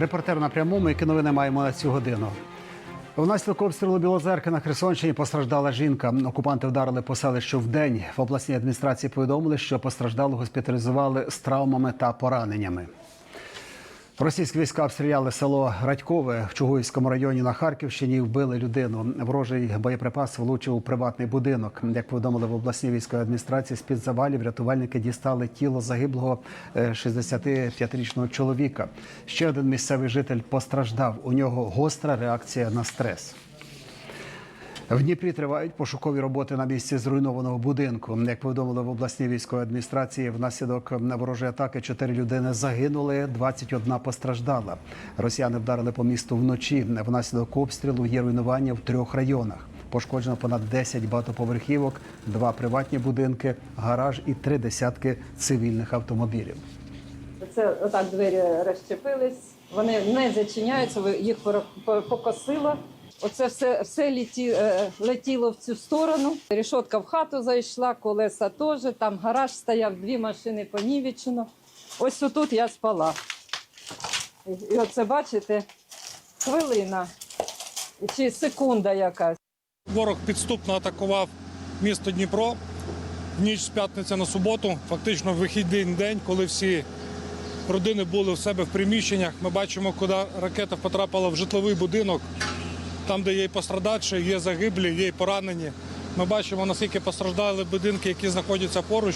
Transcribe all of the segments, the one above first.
Репортер на прямому, які новини маємо на цю годину. Внаслідок обстрілу Білозерки на Херсонщині постраждала жінка. Окупанти вдарили по селищу в день. В обласній адміністрації повідомили, що постраждалу госпіталізували з травмами та пораненнями. Російські війська обстріляли село Радькове в Чугуївському районі на Харківщині. Вбили людину. Ворожий боєприпас влучив у приватний будинок. Як повідомили в обласній військовій адміністрації, з під завалів рятувальники дістали тіло загиблого е, 65-річного чоловіка. Ще один місцевий житель постраждав. У нього гостра реакція на стрес. В Дніпрі тривають пошукові роботи на місці зруйнованого будинку. Як повідомили в обласній військовій адміністрації, внаслідок ворожої атаки 4 людини загинули, 21 постраждала. Росіяни вдарили по місту вночі. Внаслідок обстрілу є руйнування в трьох районах. Пошкоджено понад 10 багатоповерхівок, два приватні будинки, гараж і три десятки цивільних автомобілів. Це отак двері розчепились, вони не зачиняються, їх покосило. Оце все, все леті, е, летіло в цю сторону. Рішотка в хату зайшла, колеса теж, там гараж стояв, дві машини понівечено. Ось тут я спала. І- оце бачите, хвилина чи секунда якась. Ворог підступно атакував місто Дніпро в ніч з п'ятниці на суботу, фактично в вихідний день, коли всі родини були в себе в приміщеннях. Ми бачимо, куди ракета потрапила в житловий будинок, там, де є і пострадавші, є загиблі, є і поранені. Ми бачимо, наскільки постраждали будинки, які знаходяться поруч.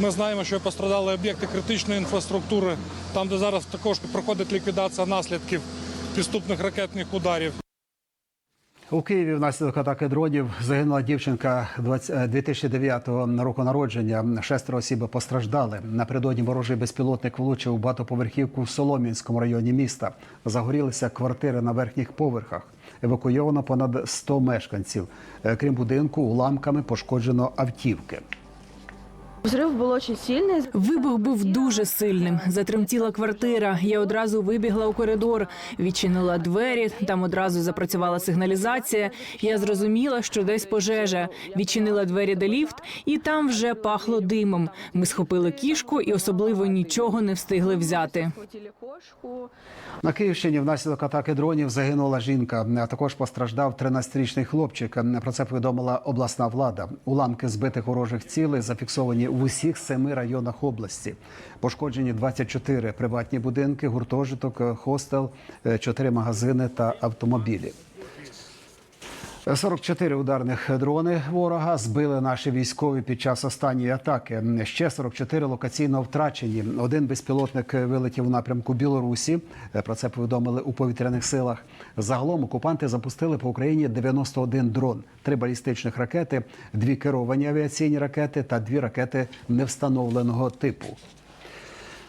Ми знаємо, що пострадали об'єкти критичної інфраструктури, там, де зараз також проходить ліквідація наслідків підступних ракетних ударів. У Києві внаслідок атаки дронів загинула дівчинка 20 е, 2009 року народження. Шестеро осіб постраждали. Напередодні ворожий безпілотник влучив у багатоповерхівку в Солом'янському районі міста. Загорілися квартири на верхніх поверхах. Евакуйовано понад 100 мешканців. Е, Крім будинку, уламками пошкоджено автівки. Взрив був дуже сильний. Вибух був дуже сильним. Затремтіла квартира. Я одразу вибігла у коридор, відчинила двері. Там одразу запрацювала сигналізація. Я зрозуміла, що десь пожежа. Відчинила двері до ліфт, і там вже пахло димом. Ми схопили кішку і особливо нічого не встигли взяти. На Київщині внаслідок атаки дронів загинула жінка. А також постраждав 13-річний хлопчик. Про це повідомила обласна влада. Уламки збитих ворожих цілей зафіксовані в усіх семи районах області. Пошкоджені 24 приватні будинки, гуртожиток, хостел, 4 магазини та автомобілі. 44 ударних дрони ворога збили наші військові під час останньої атаки. Ще 44 локаційно втрачені. Один безпілотник вилетів у напрямку Білорусі. Про це повідомили у повітряних силах. Загалом окупанти запустили по Україні 91 дрон, три балістичних ракети, дві керовані авіаційні ракети та дві ракети невстановленого типу.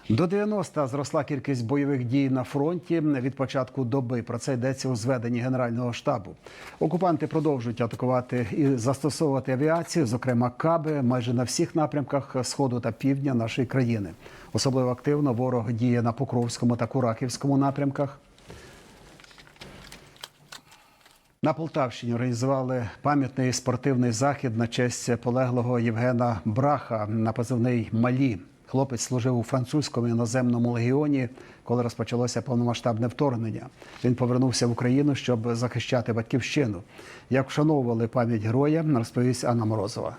До 90 зросла кількість бойових дій на фронті від початку доби. Про це йдеться у зведенні Генерального штабу. Окупанти продовжують атакувати і застосовувати авіацію, зокрема каби, майже на всіх напрямках сходу та півдня нашої країни. Особливо активно ворог діє на Покровському та Кураківському напрямках. На Полтавщині організували пам'ятний спортивний захід на честь полеглого Євгена Браха на позивний Малі. Хлопець служив у французькому іноземному легіоні, коли розпочалося повномасштабне вторгнення. Він повернувся в Україну, щоб захищати батьківщину. Як вшановували пам'ять героя, розповість Анна Морозова.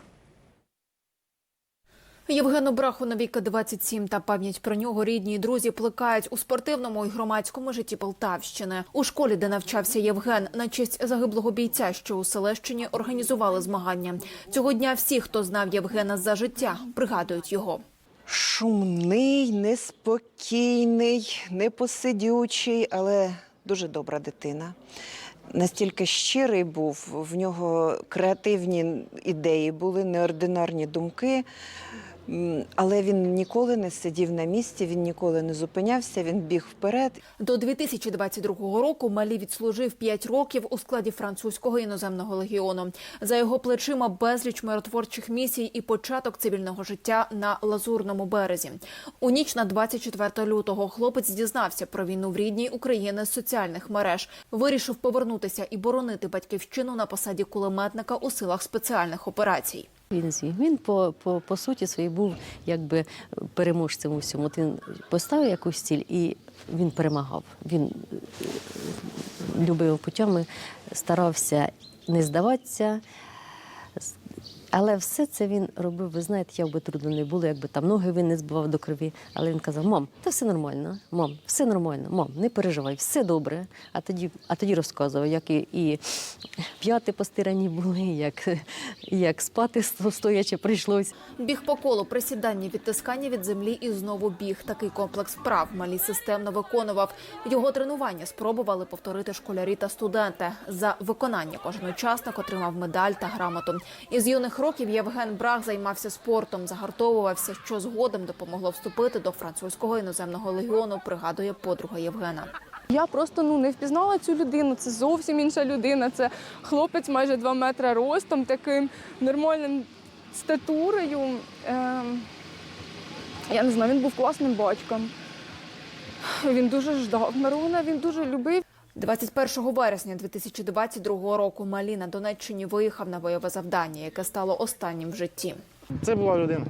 Євгену Браху на віка 27 та пам'ять про нього рідні і друзі плекають у спортивному і громадському житті Полтавщини. У школі, де навчався Євген, на честь загиблого бійця, що у Селещині організували змагання. Цього дня всі, хто знав Євгена за життя, пригадують його. Шумний, неспокійний, непосидючий, але дуже добра дитина. Настільки щирий був, в нього креативні ідеї були, неординарні думки. Але він ніколи не сидів на місці, він ніколи не зупинявся, він біг вперед. До 2022 року Малі відслужив 5 років у складі французького іноземного легіону. За його плечима безліч миротворчих місій і початок цивільного життя на Лазурному березі. У ніч на 24 лютого хлопець дізнався про війну в рідній України з соціальних мереж. Вирішив повернутися і боронити батьківщину на посаді кулеметника у силах спеціальних операцій. Він зміг. Він по, по, по суті своїй був якби переможцем у всьому. От Він поставив якусь ціль і він перемагав. Він е, любив путями, старався не здаватися. Але все це він робив, ви знаєте, як би трудно не було, якби там ноги він не збивав до крові. Але він казав: мам, та все нормально, мам, все нормально, мам, не переживай, все добре. А тоді, а тоді розказував, як і, і п'яти постирані були, як, як спати стоячи прийшлось. Біг по колу, присідання, відтискання від землі і знову біг. Такий комплекс вправ Малі системно виконував. Його тренування спробували повторити школярі та студенти. За виконання кожен учасник отримав медаль та грамоту. Із юних років Євген Брах займався спортом, загартовувався, що згодом допомогло вступити до французького іноземного легіону. Пригадує подруга Євгена. Я просто ну не впізнала цю людину. Це зовсім інша людина. Це хлопець майже 2 метри ростом, таким нормальним статурою. Ем, я не знаю, він був класним батьком. Він дуже ждав Мирона, він дуже любив. 21 вересня 2022 року Малі на Донеччині виїхав на бойове завдання, яке стало останнім в житті. Це була людина.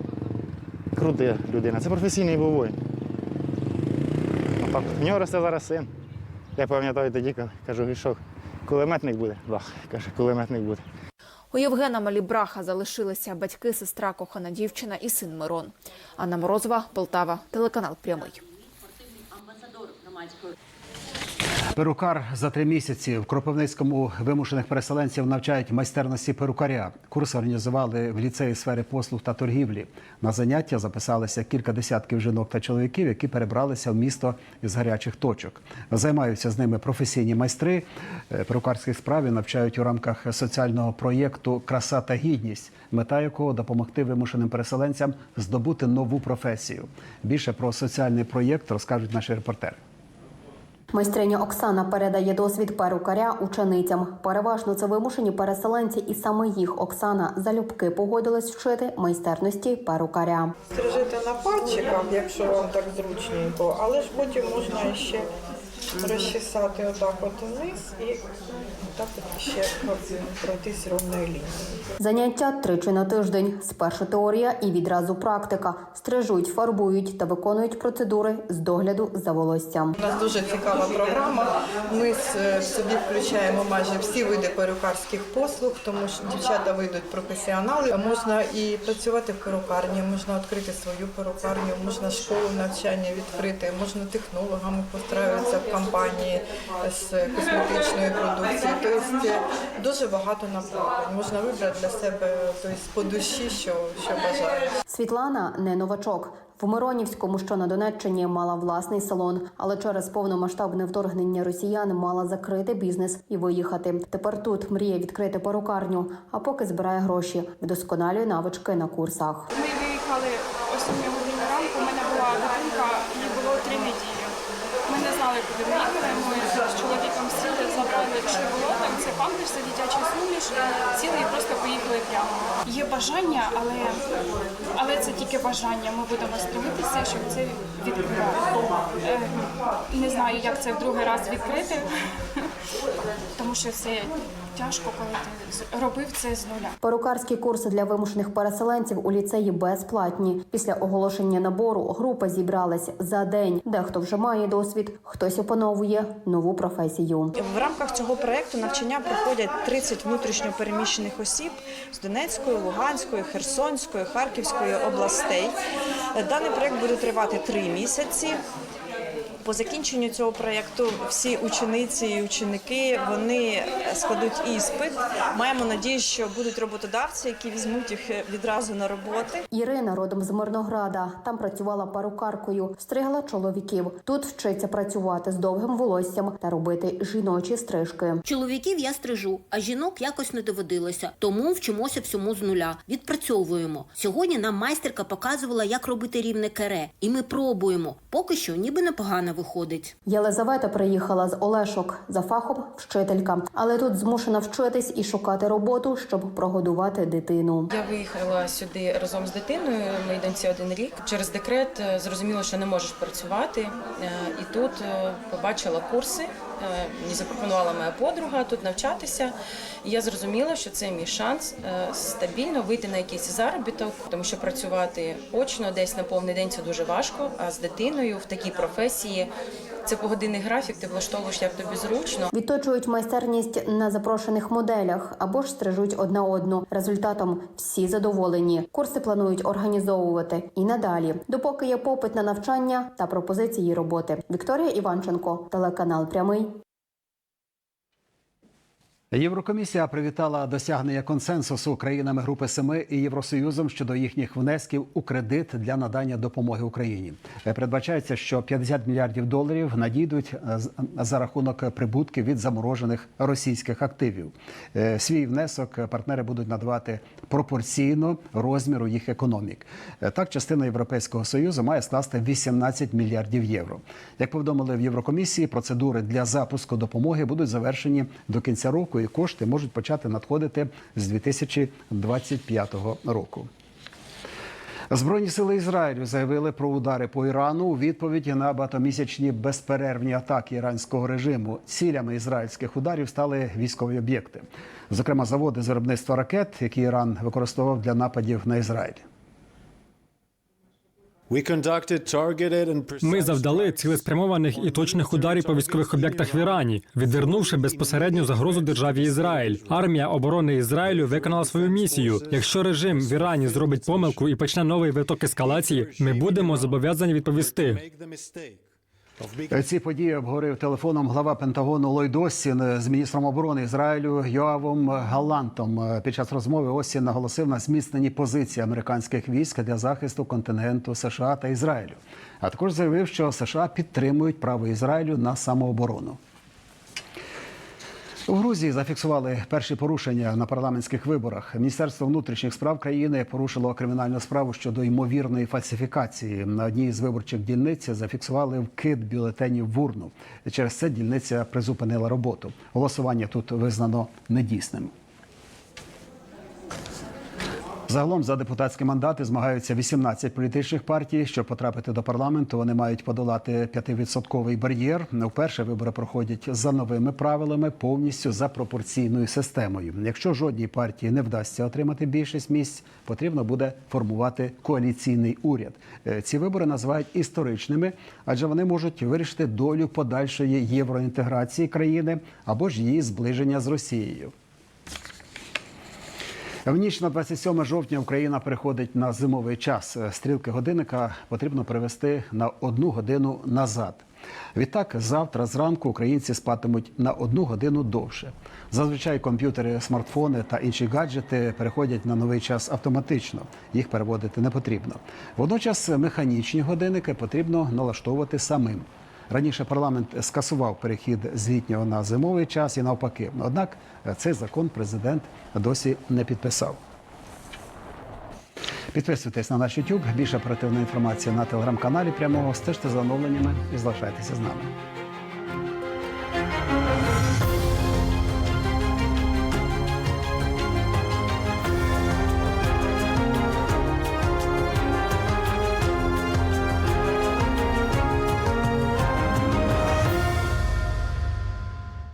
Крута людина. Це професійний був воїн. Отак. В нього росте зараз син. Я пам'ятаю тоді, кажу, Грішок, кулеметник буде. Бах, каже, кулеметник буде. У Євгена Малі Браха залишилися батьки, сестра, кохана дівчина і син Мирон. Анна Морозова, Полтава, телеканал Прямий. Перукар за три місяці в Кропивницькому вимушених переселенців навчають майстерності перукаря. Курс організували в ліцеї сфери послуг та торгівлі. На заняття записалися кілька десятків жінок та чоловіків, які перебралися в місто із гарячих точок. Займаються з ними професійні майстри. Е, Перукарських справі навчають у рамках соціального проєкту Краса та гідність, мета якого допомогти вимушеним переселенцям здобути нову професію. Більше про соціальний проєкт розкажуть наші репортери. Майстриня Оксана передає досвід перукаря ученицям. Переважно це вимушені переселенці, і саме їх Оксана залюбки погодилась вчити майстерності перукаря. Стрижити на пальчиках, якщо вам так зручненько, але ж потім можна ще розчесати отак от вниз і так от ще пройтись ровною лінією. Заняття тричі на тиждень. Спершу теорія і відразу практика. Стрижуть, фарбують та виконують процедури з догляду за волоссям. У нас дуже цікава програма. Ми с- собі включаємо майже всі види перукарських послуг, тому що дівчата вийдуть професіонали. Можна і працювати в перукарні, можна відкрити свою перукарню, можна школу навчання відкрити, можна технологами постраюватися в компанії з косметичної продукції. Тобто дуже багато направлень. Можна вибрати для себе тобто, по душі, що, що бажаєш. Світлана не новачок. В Миронівському, що на Донеччині, мала власний салон, але через повномасштабне вторгнення росіян мала закрити бізнес і виїхати. Тепер тут мріє відкрити перукарню, а поки збирає гроші, вдосконалює навички на курсах. Ми виїхали о 7 годині ранку. У мене була дитинка, їй було три неділі. Ми не знали, куди ми їхали. Ми з чоловіком сіли, забрали чи було там це памперси, дитячий суміш, сіли і просто поїхали прямо. Є бажання, але, але це тільки бажання. Ми будемо стремитися, щоб це відкрити. Е, Не знаю, як це в другий раз відкрити, тому що це тяжко, коли ти робив це з нуля. Перукарські курси для вимушених переселенців у ліцеї безплатні. Після оголошення набору група зібралась за день. Дехто вже має досвід, хтось опановує нову професію. В рамках цього проекту навчання проходять 30 внутрішньо переміщених осіб з Донецької, Луганської, Херсонської, Харківської областей. Даний проект буде тривати три місяці. По закінченню цього проєкту всі учениці і ученики вони складуть іспит. Маємо надію, що будуть роботодавці, які візьмуть їх відразу на роботи. Ірина родом з Мирнограда. Там працювала перукаркою, стригла чоловіків. Тут вчиться працювати з довгим волоссям та робити жіночі стрижки. Чоловіків я стрижу, а жінок якось не доводилося. Тому вчимося всьому з нуля. Відпрацьовуємо. Сьогодні нам майстерка показувала, як робити рівне кере, і ми пробуємо. Поки що ніби непогано виходить. Єлизавета приїхала з Олешок за фахом вчителька, але тут змушена вчитись і шукати роботу, щоб прогодувати дитину. Я виїхала сюди разом з дитиною. Моїй доньці один рік. Через декрет е, зрозуміло, що не можеш працювати. Е, І тут е, побачила курси. Мені запропонувала моя подруга тут навчатися. І я зрозуміла, що це мій шанс стабільно вийти на якийсь заробіток, тому що працювати очно десь на повний день це дуже важко. А з дитиною в такій професії Це погодинний графік, ти влаштовуєш як тобі зручно. Відточують майстерність на запрошених моделях або ж стрижуть одна одну. Результатом всі задоволені. Курси планують організовувати і надалі, допоки є попит на навчання та пропозиції роботи. Вікторія Іванченко, телеканал Прямий. Єврокомісія привітала досягнення консенсусу країнами Групи Семи і Євросоюзом щодо їхніх внесків у кредит для надання допомоги Україні. Е, Передбачається, що 50 мільярдів доларів надійдуть е, з- за рахунок прибутків від заморожених російських активів. Е, Свій внесок партнери будуть надавати пропорційно розміру їх економік. Е, Так, частина Європейського союзу має скласти 18 мільярдів євро. Як повідомили в Єврокомісії, процедури для запуску допомоги будуть завершені до кінця року, і кошти можуть почати надходити з 2025 року. Збройні сили Ізраїлю заявили про удари по Ірану у відповіді на багатомісячні безперервні атаки іранського режиму. Цілями ізраїльських ударів стали військові об'єкти, зокрема заводи з виробництва ракет, які Іран використовував для нападів на Ізраїль. Ми завдали цілеспрямованих і точних ударів по військових об'єктах в Ірані, відвернувши безпосередню загрозу державі Ізраїль. Армія оборони Ізраїлю виконала свою місію. Якщо режим в Ірані зробить помилку і почне новий виток ескалації, ми будемо зобов'язані відповісти. Ці події обговорив телефоном глава Пентагону Ллойд Остін з міністром оборони Ізраїлю Йоавом Галантом. Під час розмови Остін наголосив на зміцненні позиції американських військ для захисту контингенту США та Ізраїлю. А також заявив, що США підтримують право Ізраїлю на самооборону. У Грузії зафіксували перші порушення на парламентських виборах. Міністерство внутрішніх справ країни порушило кримінальну справу щодо ймовірної фальсифікації. На одній з виборчих дільниць зафіксували вкид бюлетенів в урну. Через це дільниця призупинила роботу. Голосування тут визнано недійсним. Загалом за депутатські мандати змагаються 18 політичних партій. Щоб потрапити до парламенту, вони мають подолати 5-відсотковий бар'єр. Вперше вибори проходять за новими правилами, повністю за пропорційною системою. Якщо жодній партії не вдасться отримати більшість місць, потрібно буде формувати коаліційний уряд. Е, Ці вибори називають історичними, адже вони можуть вирішити долю подальшої євроінтеграції країни або ж її зближення з Росією. В ніч на 27 жовтня Україна переходить на зимовий час. Стрілки годинника потрібно перевести на одну годину назад. Відтак, завтра зранку українці спатимуть на одну годину довше. Зазвичай комп'ютери, смартфони та інші гаджети переходять на новий час автоматично. Їх переводити не потрібно. Водночас механічні годинники потрібно налаштовувати самим. Раніше парламент скасував перехід з літнього на зимовий час і навпаки. Однак цей закон президент досі не підписав. Підписуйтесь на наш YouTube. Більше оперативної інформації на телеграм-каналі прямого. Стежте за оновленнями і залишайтеся з нами.